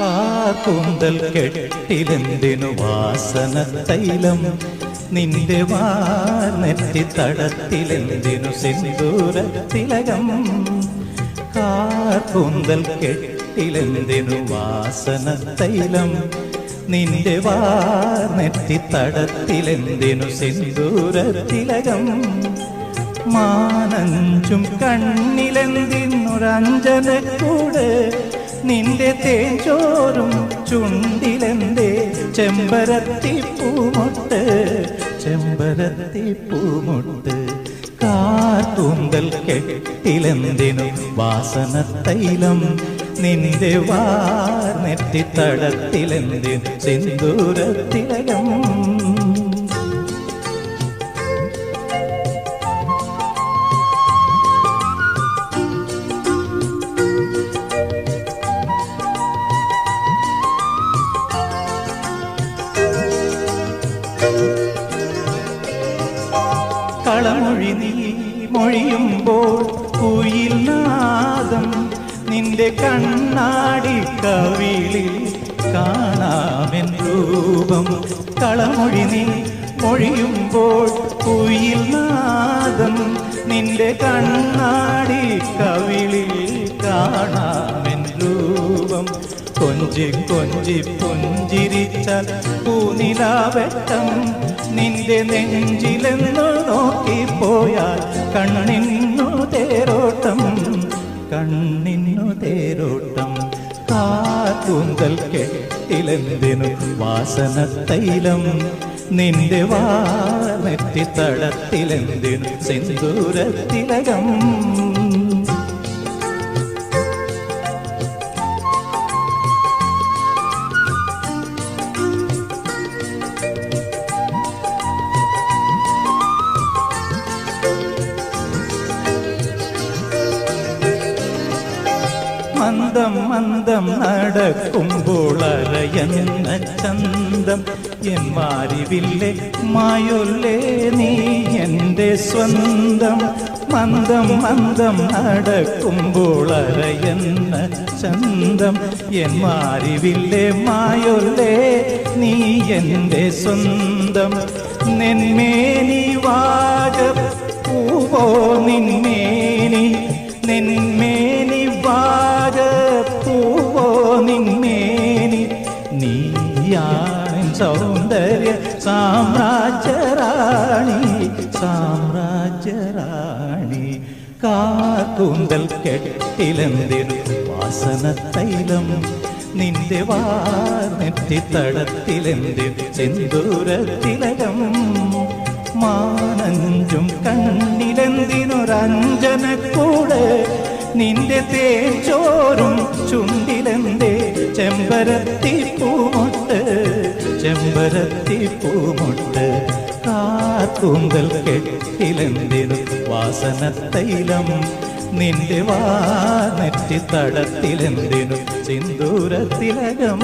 കാർക്കൂന്തൽ കെട്ടിലെന്തിനു വാസന തൈലം? നിന്റെ വാർന്നെറ്റി തടത്തിലെന്തിനു സിന്ദൂര തിലകം? കാർക്കൂന്തൽ കെട്ടിലെന്തിനു വാസന തൈലം? നിന്റെ വാർന്നെറ്റി തടത്തിലെന്തിനു സിന്ദൂര തിലകം? മാനഞ്ചും കണ്ണിലെന്തിനൊരഞ്ജനക്കൂട്? നിന്റെ തേഞ്ചോറും ചുണ്ടിലെന്തേ? ചെമ്പരത്തി പൂമുട്ട് ചെമ്പരത്തി പൂമുട്ട്. കാർത്തൂന്തൽ കെട്ടിലെന്തിനു വാസന തൈലം നിന്റെ വാർ നെറ്റിത്തടത്തിലെന്തിനും സിന്ദൂരത്തിലകം? കളമൊഴി നീ മൊഴിയുമ്പോൾ കുയിൽ നാദം നിന്റെ കണ്ണാടി കവിളിൽ കാണാമെൻ രൂപം. കളമൊഴി നീ മൊഴിയുമ്പോൾ കുയിൽ നാദം നിന്റെ കണ്ണാടി കവിളിൽ കാണാമെൻ രൂപം. കൊഞ്ചി കൊഞ്ചി പുഞ്ചിരിച്ചാൽ പൂനിലാവട്ടം നിന്റെ നെഞ്ചിലെന്ന് നോക്കിപ്പോയാൽ കണ്ണിന്നു തേരോട്ടം കണ്ണിന്നു തേരോട്ടം. കാത്തൂന്തൽ കെട്ടിലെന്തിനു വാസന തൈലം? നിന്റെ വാനത്തി തടത്തിലെന്തിനു സിന്ദൂരത്തിലകം? മന്ദം മന്ദം നടക്കുമ്പോൾ അരയന്ന ചന്തം. എൻ മാരിവില്ലേ മായൊല്ലേ നീ എന്റെ സ്വന്തം. മന്ദം മന്ദം നടക്കുമ്പോൾ അരയന്ന ചന്തം. എൻ മാരിവില്ലേ മായൊല്ലേ നീ എന്റെ സ്വന്തം. നെന്മേനി വാഗ പൂവോ നിന്മേനി സൗന്ദര്യ സാമ്രാജ്യറാണി സാമ്രാജ്യറാണി. കാക്കുന്തൽ കെട്ടിലെന്തിന് വാസന തൈലം നിന്റെ വാർത്തി തടത്തിലെന്തിന് സിന്ദൂരത്തിലകം മാനഞ്ചും കണ്ണിലെന്തിനൊരഞ്ജനക്കൂട് നിന്റെ തേച്ചോറും പൂമൊട്ട് കാത്തൂന്തൽ കെട്ടിലെന്തിനു തൈലം നിന്റെ വാനറ്റി തടത്തിലെന്തിനു? സിന്ദൂരത്തിലകം